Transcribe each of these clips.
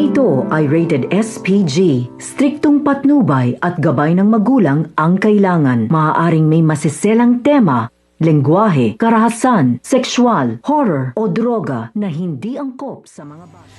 ito ay rated SPG. Striktong patnubay at gabay ng magulang ang kailangan. Maaaring may masiselang tema, lengguwahe, karahasan, sexual, horror o droga na hindi angkop sa mga bata.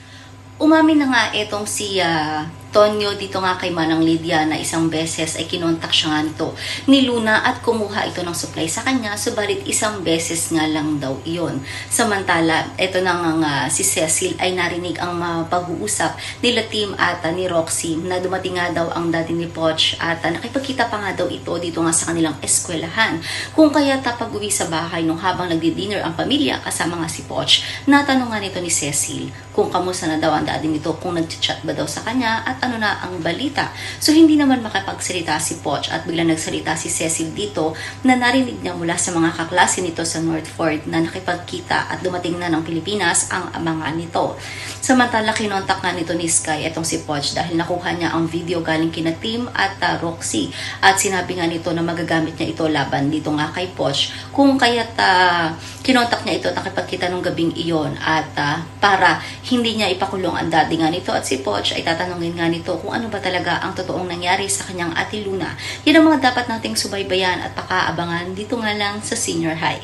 Umamin na nga itong si ah, Tonyo dito nga kay Manang Lydia na isang beses ay kinontak siya nga nito ni Luna at kumuha ito ng supply sa kanya subalit isang beses nga lang daw iyon. Samantala, ito na nga nga si Cecil ay narinig ang mga pag-uusap nila Tim at ah, ni Roxy na dumating nga daw ang daddy ni Poch at ah, nakipagkita pa nga daw ito dito nga sa kanilang eskwelahan. Kung kaya tapag uwi sa bahay nung habang nagdi-dinner ang pamilya kasama nga si Poch, natanong nga nito ni Cecil kung kamusta na daw ang daddy nito, kung nag-chat ba daw sa kanya at ano na ang balita. So hindi naman makapagsalita si Poch at biglang nagsalita si Cecil dito na narinig niya mula sa mga kaklase nito sa Northford na nakipagkita at dumating na ng Pilipinas ang mga nito. Samantala kinontak nga nito ni Sky itong si Poch dahil nakuha niya ang video galing kina Tim at ah, Roxy at sinabi nga nito na magagamit niya ito laban dito nga kay Poch kung kaya't ah, kinontak niya ito at nakipagkita nung gabing iyon at ah, para hindi niya ipakulong ang daddy nga nito at si Poch ay tatanungin nga nito kung ano ba talaga ang totoong nangyari sa kanyang ate Luna. Yan ang mga dapat nating subaybayan at pakaabangan dito nga lang sa senior high.